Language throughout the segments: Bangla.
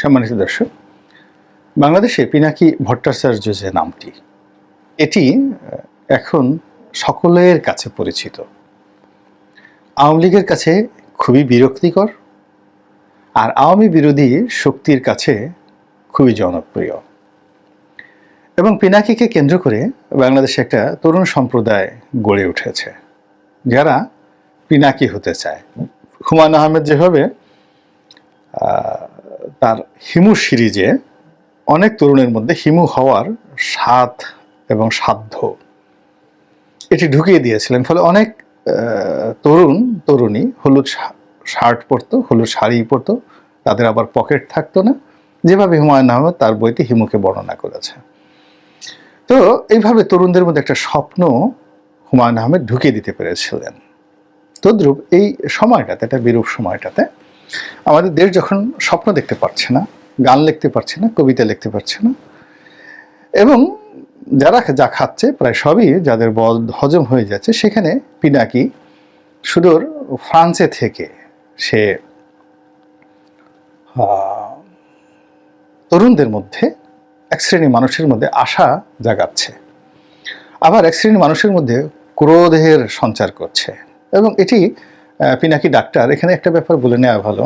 সম্মানিত দর্শক, বাংলাদেশে পিনাকি ভট্টাচার্য যে নামটি। এটি এখন সকলের কাছে পরিচিত। আওয়ামী লীগের কাছে খুবই বিরক্তিকর আর আওয়ামী বিরোধী শক্তির কাছে খুবই জনপ্রিয়। এবং পিনাকিকে কেন্দ্র করে বাংলাদেশে একটা তরুণ সম্প্রদায় গড়ে উঠেছে, যারা পিনাকি হতে চায়। হুমায়ুন আহমেদ যেভাবে তার হিমু সিরিজে অনেক তরুণের মধ্যে হিমু হওয়ার স্বাদ এবং সাধ্য। এটি ঢুকিয়ে দিয়েছিলেন, ফলে অনেক তরুণ, তরুণী, হলুদ শার্ট পরতো, হলুদ শাড়ি পরতো, তাদের আবার পকেট থাকতো না। যেভাবে হুমায়ুন আহমেদ তার বইতে হিমুকে বর্ণনা করেছে। তো এইভাবে তরুণদের মধ্যে একটা স্বপ্ন হুমায়ুন আহমেদ ঢুকিয়ে দিতে পেরেছিলেন। তদ্রুপ এই সময়টাতে, একটা বিরূপ সময়টাতে আমাদের দেশ যখন স্বপ্ন দেখতে পারছে না, গান লিখতে পারছে না, কবিতা লিখতে পারছে না, এবং যারা যা খাচ্ছে প্রায় সবই যাদের বদ হজম হয়ে যাচ্ছে, সেখানে পিনাকি সুদূর ফ্রান্সে থেকে সে তরুণদের মধ্যে, এক শ্রেণি মানুষের মধ্যে আশা জাগাচ্ছে। আবার এক শ্রেণি মানুষের মধ্যে ক্রোধের সঞ্চার করছে। এবং এটি পিনাকি ডাক্তার, এখানে একটা ব্যাপার বলে নেওয়া ভালো।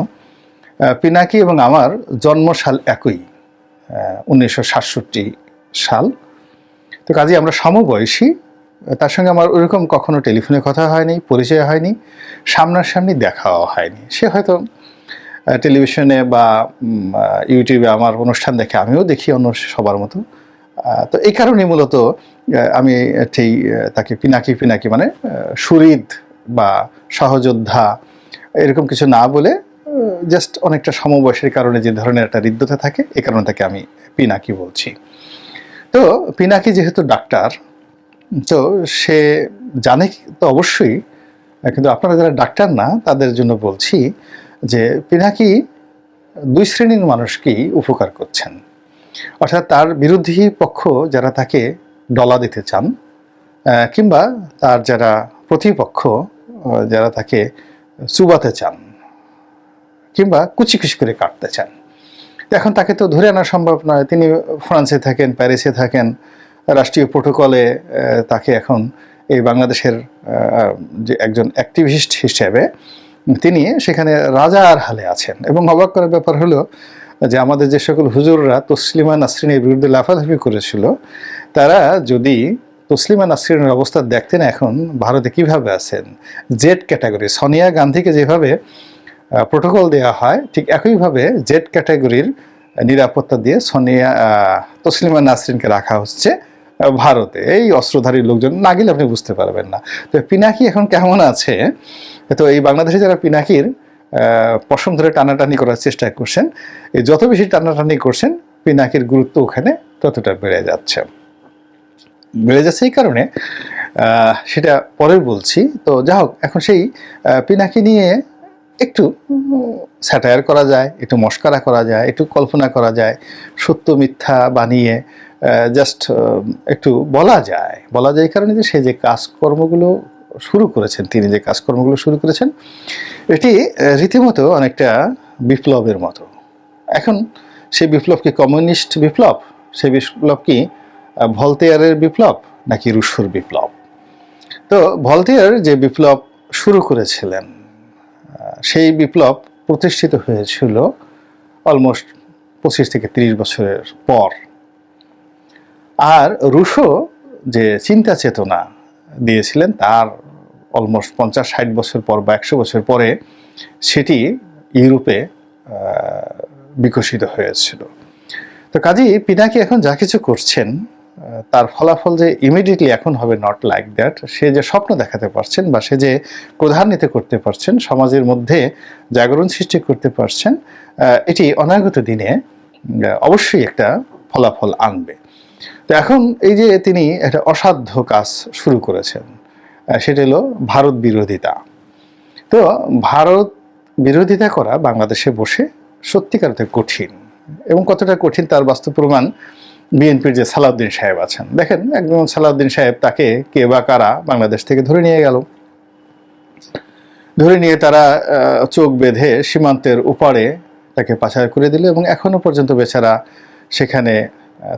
পিনাকি এবং আমার জন্মসাল একই উনিশশো সাতষট্টি সাল। তো কাজে আমরা সমবয়সী। তার সঙ্গে আমার ওরকম কখনো টেলিফোনে কথা হয়নি, পরিচয় হয়নি, সামনাসামনি দেখাও হয়নি। সে হয়তো টেলিভিশনে বা ইউটিউবে আমার অনুষ্ঠান দেখে আমিও দেখি অন্য সবার মতো। তো এই কারণে মূলত আমি ঠিক তাকে পিনাকি পিনাকি মানে সুরিদ বা সহযোদ্ধা এরকম কিছু না বলে জাস্ট অনেকটা সমবয়সের কারণে যে ধরনের একটা হৃদ্যতা থাকে এই কারণে তাকে আমি পিনাকি বলছি। তো পিনাকি যেহেতু ডাক্তার তো সে জানে তো অবশ্যই কিন্তু আপনারা যারা ডাক্তার না তাদের জন্য বলছি যে পিনাকি দুই শ্রেণির মানুষকেই উপকার করছেন। অর্থাৎ তার বিরোধী পক্ষ যারা তাকে ডলা দিতে চান কিংবা তার যারা প্রতিপক্ষ যারা তাকে চুবাতে চান কিংবা কুচি কুচি করে কাটতে চান। এখন তাকে তো ধরে আনা সম্ভব নয়। তিনি ফ্রান্সে থাকেন, প্যারিসে থাকেন, রাষ্ট্রীয় প্রোটোকলে তাকে এখন এই বাংলাদেশের যে একজন অ্যাক্টিভিস্ট হিসেবে তিনি সেখানে রাজার হালে আছেন। এবং অবাক করার ব্যাপার হলো যে আমাদের যে সকল হুজুররা তসলিমা নাসরিনের বিরুদ্ধে লাফালাফি করেছিল, তারা যদি তসলিমা নাসরিনের অবস্থা দেখতেন এখন ভারতে কীভাবে আছেন? জেড ক্যাটাগরি সোনিয়া গান্ধীকে যেভাবে প্রোটোকল দেওয়া হয়, ঠিক একইভাবে জেড ক্যাটাগরির নিরাপত্তা দিয়ে সোনিয়া তসলিমা নাসরিনকে রাখা হচ্ছে ভারতে। এই অস্ত্রধারী লোকজন না গেলে আপনি বুঝতে পারবেন না। তো পিনাকি এখন কেমন আছে? তো এই বাংলাদেশে যারা পিনাকির পশম ধরে টানাটানি করার চেষ্টা করছেন যত বেশি টানাটানি করছেন, পিনাকির গুরুত্ব ওখানে ততটা বেড়ে যাচ্ছে। বেড়ে যাচ্ছে এই কারণে সেটা পরে বলছি। তো যা হোক এখন সেই পিনাকি নিয়ে একটু স্যাটায়ার করা যায়, একটু মস্কারা করা যায়, একটু কল্পনা করা যায়, সত্য মিথ্যা বানিয়ে জাস্ট একটু বলা যায়। বলা যায় কারণে যে সে যে কাজকর্মগুলো শুরু করেছেন, তিনি যে কাজকর্মগুলো শুরু করেছেন, এটি রীতিমতো অনেকটা বিপ্লবের মতো। এখন সেই বিপ্লব কি কমিউনিস্ট বিপ্লব? সেই বিপ্লব কি ভলতেয়ারের বিপ্লব নাকি রুশোর বিপ্লব? তো ভলতেয়ার যে বিপ্লব শুরু করেছিলেন সেই বিপ্লব প্রতিষ্ঠিত হয়েছিল অলমোস্ট পঁচিশ থেকে তিরিশ বছরের পর। আর রুশো যে চিন্তা চেতনা দিয়েছিলেন তার অলমোস্ট পঞ্চাশ ষাট বছর পর বা একশো বছর পরে সেটি ইউরোপে বিকশিত হয়েছিল। তো কাজেই পিনাকি এখন যা কিছু করছেন তার ফলাফল যে ইমিডিয়েটলি এখন হবে নট লাইক দ্যাট সে যে স্বপ্ন দেখাতে পারছেন বা সে যে প্রধান্বিত করতে পারছেন, সমাজের মধ্যে জাগরণ সৃষ্টি করতে পারছেন এটি অনাগত দিনে অবশ্যই একটা ফলাফল আনবে। তো এখন এই যে তিনি একটা অসাধ্য কাজ শুরু করেছেন সেটা হলো ভারত বিরোধিতা। তো ভারত বিরোধিতা করা বাংলাদেশে বসে সত্যিকার কঠিন এবং কতটা কঠিন তার বাস্তব প্রমাণ বিএনপির যে সালাউদ্দিন সাহেব আছেন। দেখেন, একজন সালাউদ্দিন সাহেব তাকে কে বা কারা বাংলাদেশ থেকে ধরে নিয়ে গেল। ধরে নিয়ে তারা চোখ বেঁধে সীমান্তের উপারে তাকে পাচার করে দিল এবং এখনও পর্যন্ত বেচারা সেখানে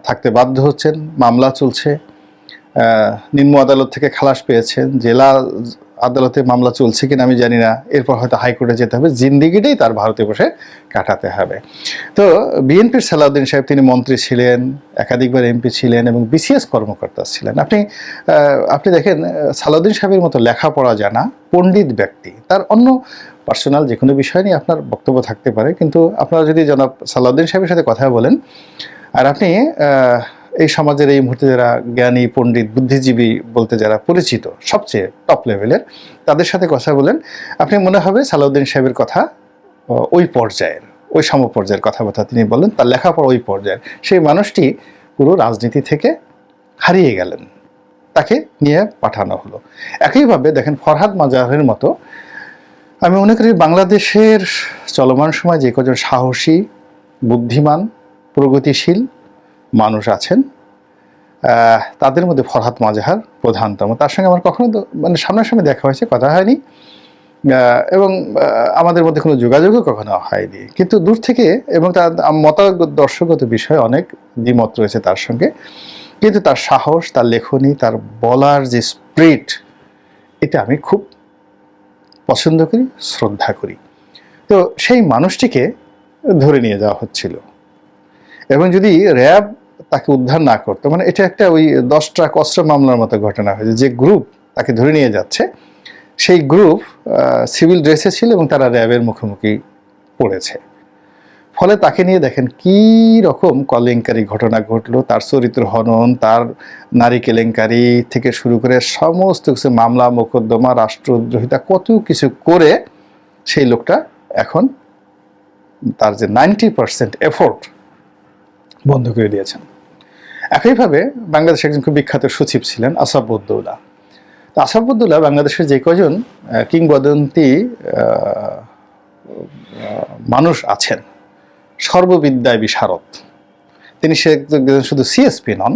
থাকতে বাধ্য হচ্ছেন। মামলা চলছে। নিম্ন আদালত থেকে খালাস পেয়েছেন। জেলা আদালতে মামলা চলছে কিনা আমি জানি না। এরপর হয়তো হাইকোর্টে যেতে হবে। জিন্দিগিটাই তার ভারতে বসে কাটাতে হবে। তো বিএনপির সালাউদ্দিন সাহেব, তিনি মন্ত্রী ছিলেন, একাধিকবার এমপি ছিলেন এবং বিসিএস কর্মকর্তা ছিলেন। আপনি আপনি দেখেন, সালাউদ্দিন সাহেবের মতো লেখাপড়া জানা, পণ্ডিত ব্যক্তি, তার অন্য পার্সোনাল যে কোনো বিষয় নিয়ে আপনার বক্তব্য থাকতে পারে। কিন্তু আপনারা যদি জনাব সালাউদ্দিন সাহেবের সাথে কথা বলেন, আর আপনি এই সমাজের এই মুহূর্তে যারা জ্ঞানী, পণ্ডিত, বুদ্ধিজীবী বলতে যারা পরিচিত, সবচেয়ে টপ লেভেলের তাদের সাথে কথা বলেন। আপনি মনে হবে সালাউদ্দিন সাহেবের কথা ওই পর্যায়ের, ওই সম পর্যায়ের কথাবার্তা তিনি বলেন, তার লেখাপড়া ওই পর্যায়ের। সেই মানুষটি পুরো রাজনীতি থেকে হারিয়ে গেলেন, তাকে নিয়ে পাঠানো হলো। একইভাবে দেখেন ফরহাদ মাজাহের মতো, আমি মনে করি বাংলাদেশের চলমান সময় যে কজন সাহসী, বুদ্ধিমান, প্রগতিশীল মানুষ আছেন। তাদের মধ্যে ফরহাদ মাজাহার প্রধানতম। তার সঙ্গে আমার কখনো মানে সামনাসামনি দেখা হয়েছে, কথা হয়নি। এবং আমাদের মধ্যে কোনো যোগাযোগও কখনো হয়নি। কিন্তু দূর থেকে এবং তার মতাদর্শগত বিষয়ে অনেক দ্বিমত রয়েছে তার সঙ্গে। কিন্তু তার সাহস, তার লেখনী, তার বলার যে স্প্রিট, এটা আমি খুব পছন্দ করি, শ্রদ্ধা করি। তো সেই মানুষটিকে ধরে নিয়ে যাওয়া হচ্ছিল। এবং যদি র্যাব তাকে উদ্ধার না করতো। মানে এটা একটা ওই দশ ট্রাক অস্ত্র মামলার মতো ঘটনা হয়েছে। যে গ্রুপ তাকে ধরে নিয়ে যাচ্ছে, সেই গ্রুপ সিভিল ড্রেসে ছিল এবং তারা র্যাবের মুখোমুখি পড়েছে। ফলে তাকে নিয়ে দেখেন কি রকম কলেঙ্কারি ঘটনা ঘটলো। তার চরিত্র হনন, তার নারী কেলেঙ্কারি থেকে শুরু করে সমস্ত কিছু, মামলা, মোকদ্দমা, রাষ্ট্রদ্রোহিতা, কত কিছু করে সেই লোকটা এখন তার যে নাইনটি পার্সেন্ট এফোর্ট বন্ধ করে দিয়েছেন। একইভাবে বাংলাদেশের একজন খুব বিখ্যাত সচিব ছিলেন আসাবুদ্দৌলা তো আসাবুদ্দৌলা বাংলাদেশের যে কজন কিংবদন্তি মানুষ আছেন, সর্ববিদ্যায় বিশারদ। তিনি সে শুধু সিএসপি নন,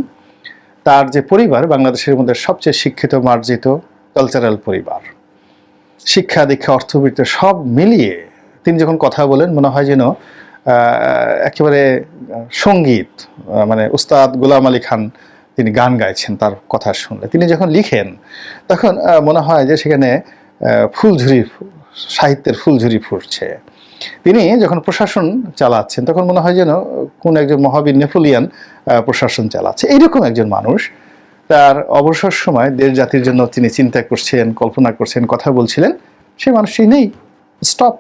তার যে পরিবার বাংলাদেশের মধ্যে সবচেয়ে শিক্ষিত, মার্জিত কালচারাল পরিবার। শিক্ষা, দীক্ষা অর্থবৃত্ত সব মিলিয়ে তিনি যখন কথা বলেন, মনে হয় যেন একেবারে সংগীত মানে উস্তাদ গোলাম আলী খান তিনি গান গাইছেন তার কথা শুনলে। তিনি যখন লিখেন, তখন মনে হয় যে সেখানে ফুলঝুরি সাহিত্যের ফুলঝুরি ফুটছে। তিনি যখন প্রশাসন চালাচ্ছেন, তখন মনে হয় যেন কোন একজন মহাবীর নেপোলিয়ান প্রশাসন চালাচ্ছে। এইরকম একজন মানুষ, তার অবসর সময় দেশ জাতির জন্য তিনি চিন্তা করছেন, কল্পনা করছেন, কথা বলছিলেন। সে মানুষটি নেই। স্টপ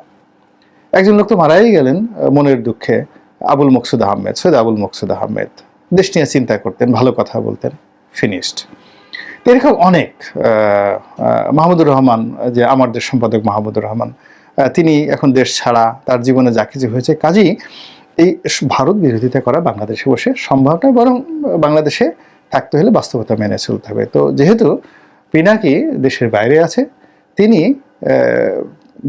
একজন লোক তো মারাই গেলেন মনের দুঃখে। আবুল মকসুদ আহমেদ, সৈয়দ আবুল মকসুদ আহমেদ। দেশ নিয়ে চিন্তা করতেন, ভালো কথা বলতেন, ফিনিশড। এরকম অনেক মাহমুদুর রহমান, যে আমার দেশ সম্পাদক মাহমুদুর রহমান তিনি এখন দেশ ছাড়া, তার জীবনে যা কিছু হয়েছে, কাজেই এই ভারত বিরোধিতা করা বাংলাদেশে বসে সম্ভব নয়, বরং বাংলাদেশে থাকতে হলে বাস্তবতা মেনে চলতে হবে। তো যেহেতু পিনাকি দেশের বাইরে আছে, তিনি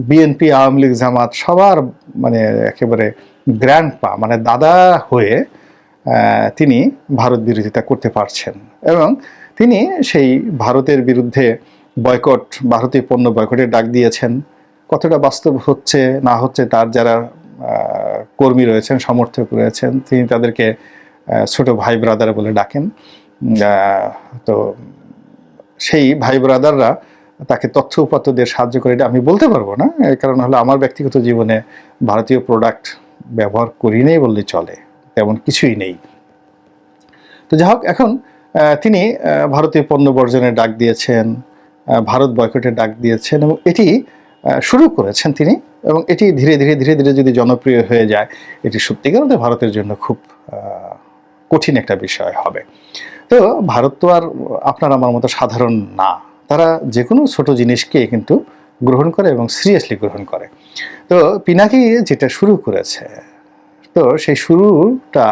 বিএনপি আওয়ামী লীগ, জামাত সবার মানে একেবারে গ্র্যান্ড পা মানে দাদা হয়ে তিনি ভারত বিরোধিতা করতে পারছেন। এবং তিনি সেই ভারতের বিরুদ্ধে বয়কট, ভারতীয় পণ্য বয়কটের ডাক দিয়েছেন। কতটা বাস্তব হচ্ছে, না হচ্ছে তার যারা কর্মী রয়েছেন, সমর্থক রয়েছেন, তিনি তাদেরকে ছোট ভাই ব্রাদার বলে ডাকেন। তো সেই ভাই ব্রাদাররা তাকে তথ্য উপাত্ত দিয়ে সাহায্য করে এটা আমি বলতে পারব না। এর কারণ হলো আমার ব্যক্তিগত জীবনে ভারতীয় প্রোডাক্ট ব্যবহার করি নেই বললে চলে, তেমন কিছুই নেই। তো যাই হোক, এখন তিনি ভারতীয় পণ্য বর্জনের ডাক দিয়েছেন ভারত বয়কটের ডাক দিয়েছেন এবং এটি শুরু করেছেন তিনি এবং এটি ধীরে ধীরে ধীরে ধীরে যদি জনপ্রিয় হয়ে যায়, এটি সত্যিকার অর্থে ভারতের জন্য খুব কঠিন একটা বিষয় হবে। তো ভারত তো আর আপনার আমার মতো সাধারণ না। তারা যে কোনো ছোটো জিনিসকে কিন্তু গ্রহণ করে এবং সিরিয়াসলি গ্রহণ করে। তো পিনাকি যেটা শুরু করেছে, তো সেই শুরুটা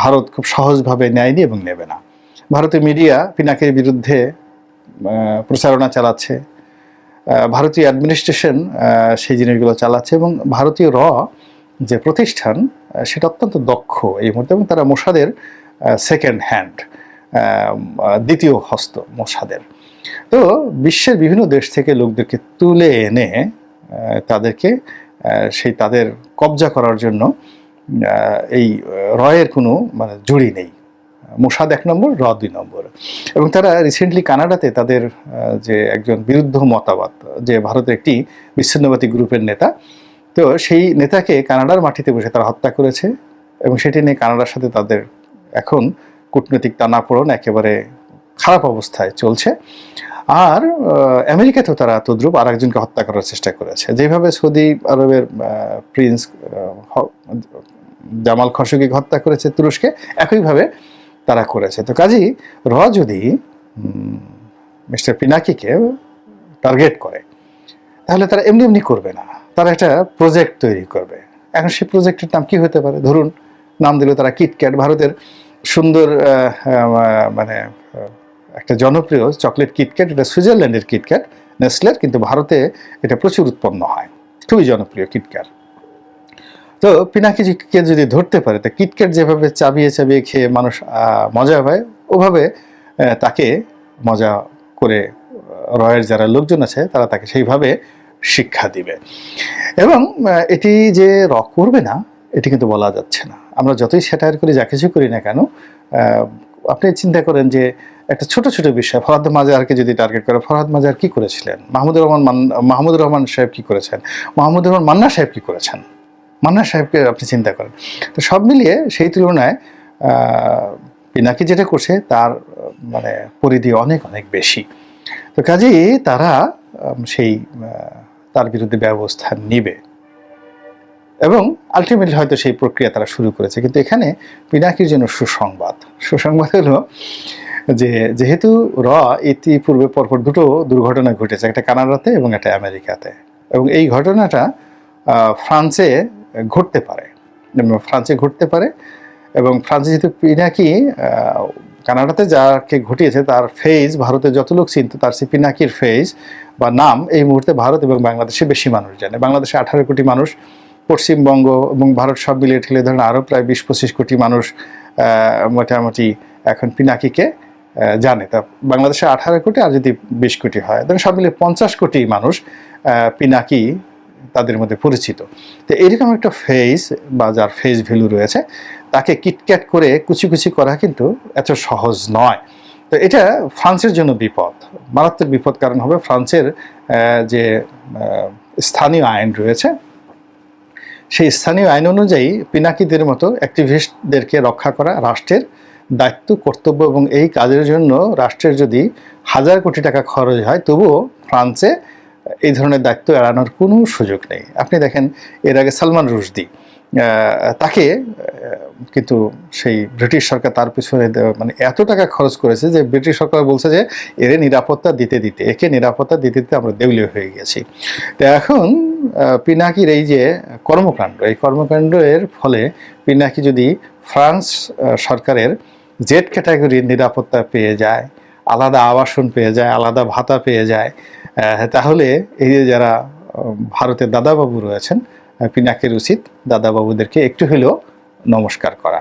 ভারত খুব সহজভাবে নেয়নি এবং নেবে না। ভারতীয় মিডিয়া পিনাকের বিরুদ্ধে প্রচারণা চালাচ্ছে। ভারতীয় অ্যাডমিনিস্ট্রেশন সেই জিনিসগুলো চালাচ্ছে এবং ভারতীয় র যে প্রতিষ্ঠান সেটা অত্যন্ত দক্ষ এই মুহূর্তে এবং তারা মোসাদের সেকেন্ড হ্যান্ড দ্বিতীয় হস্ত মোসাদের তো বিশ্বের বিভিন্ন দেশ থেকে লোকদেরকে তুলে এনে তাদেরকে সেই তাদের কবজা করার জন্য এই রয়ের কোনো মানে জুড়ি নেই। মোসাদ এক নম্বর র দুই নম্বর। এবং তারা রিসেন্টলি কানাডাতে তাদের যে একজন বিরুদ্ধ মতামত, যে ভারতের একটি বিচ্ছিন্নবাদী গ্রুপের নেতা, তো সেই নেতাকে কানাডার মাটিতে বসে তারা হত্যা করেছে এবং সেটি নিয়ে কানাডার সাথে তাদের এখন কূটনৈতিক টানাপোড়ন একেবারে খারাপ অবস্থায় চলছে। আর আমেরিকাতেও তারা তদ্রুপ আর একজনকে হত্যা করার চেষ্টা করেছে। যেভাবে সৌদি আরবের প্রিন্স জামাল খশোগিকে হত্যা করেছে তুরস্কে, একইভাবে তারা করেছে। তো কাজী র যদি মিস্টার পিনাকিকে টার্গেট করে, তাহলে তারা এমনি এমনি করবে না। তারা একটা প্রজেক্ট তৈরি করবে। এখন সেই প্রজেক্টের নাম কি হতে পারে? ধরুন, নাম দিল তারা কিটক্যাট, ভারতের সুন্দর মানে একটা জনপ্রিয় চকলেট কিটক্যাট এটা সুইজারল্যান্ডের কিটক্যাট নেসলের কিন্তু ভারতে এটা প্রচুর উৎপন্ন হয়। খুবই জনপ্রিয় কিটক্যাট তো পিনাকিকে যদি ধরতে পারে, তা কিটক্যাট যেভাবে চাবিয়ে চাবিয়ে খেয়ে মানুষ মজা পায়, ওভাবে তাকে মজা করে রয়ের যারা লোকজন আছে, তারা তাকে সেইভাবে শিক্ষা দিবে। এবং এটি যে র করবে না এটি কিন্তু বলা যাচ্ছে না। আমরা যতই স্যাটায়ার করি, যা কিছু করি না কেন আপনি চিন্তা করেন যে একটা ছোট ছোট বিষয়, ফরহাদ মাজারকে যদি টার্গেট করে, ফরহাদ মাজার কি করেছিলেন? মাহমুদুর রহমান মান- মাহমুদুর রহমান সাহেব কি করেছেন? মাহমুদুর রহমান মান্না সাহেব কি করেছেন? মান্না সাহেবকে আপনি চিন্তা করেন। তো সব মিলিয়ে সেই তুলনায় পিনাকি যেটা করছে, তার মানে পরিধি অনেক অনেক বেশি। তো কাজেই তারা সেই তার বিরুদ্ধে ব্যবস্থা নিবে। এবং আলটিমেটলি হয়তো সেই প্রক্রিয়া তারা শুরু করেছে। কিন্তু এখানে পিনাকির জন্য সুসংবাদ। সুসংবাদ হলো যে, যেহেতু র ইতিপূর্বে পরপর দুটো দুর্ঘটনা ঘটেছে, একটা কানাডাতে এবং একটা আমেরিকাতে। এবং এই ঘটনাটা ফ্রান্সে ঘটতে পারে। ফ্রান্সে ঘটতে পারে এবং ফ্রান্সে যেহেতু পিনাকি কানাডাতে যাকে ঘটিয়েছে তার ফেজ ভারতে যত লোক চিনত তার সে পিনাকির ফেজ বা নাম এই মুহূর্তে ভারত এবং বাংলাদেশে বেশি মানুষ জানে। বাংলাদেশে আঠারো কোটি মানুষ পশ্চিমবঙ্গ এবং ভারত সব মিলিয়ে ঠেলে ধরেন আরও প্রায় বিশ পঁচিশ কোটি মানুষ মোটামুটি এখন পিনাকিকে জানে। তা বাংলাদেশে আঠারো কোটি আর যদি বিশ কোটি হয় ধরেন সব মিলিয়ে পঞ্চাশ কোটি মানুষ পিনাকি তাদের মধ্যে পরিচিত। তো এরকম একটা ফেস বা যার ফেস ভ্যালু রয়েছে, তাকে কিটক্যাট করে কুচি কুচি করা কিন্তু এত সহজ নয়। তো এটা ফ্রান্সের জন্য বিপদ। মারাত্মক বিপদ কারণ হবে ফ্রান্সের যে স্থানীয় আইন রয়েছে সেই স্থানীয় আইন অনুযায়ী পিনাকিদের মতো অ্যাক্টিভিস্টদেরকে রক্ষা করা রাষ্ট্রের দায়িত্ব, কর্তব্য এবং এই কাজের জন্য রাষ্ট্রের যদি হাজার কোটি টাকা খরচ হয়, তবুও ফ্রান্সে এই ধরনের দায়িত্ব এড়ানোর কোনো সুযোগ নেই। আপনি দেখেন, এর আগে সালমান রুশদি তাকে কিন্তু সেই ব্রিটিশ সরকার তার পিছনে মানে এত টাকা খরচ করেছে যে ব্রিটিশ সরকার বলছে যে এর নিরাপত্তা দিতে দিতে, একে নিরাপত্তা দিতে দিতে আমরা দেউলিয়া হয়ে গেছি। তো এখন পিনাকির এই যে কর্মকাণ্ড, এই কর্মকাণ্ডের ফলে পিনাকি যদি ফ্রান্স সরকারের জেড ক্যাটাগরির নিরাপত্তা পেয়ে যায়, আলাদা আবাসন পেয়ে যায়, আলাদা ভাতা পেয়ে যায় তাহলে এই যে যারা ভারতের দাদাবাবু রয়েছেন পিনাকির উচিত দাদাবাবুদেরকে একটু হলেও নমস্কার করা।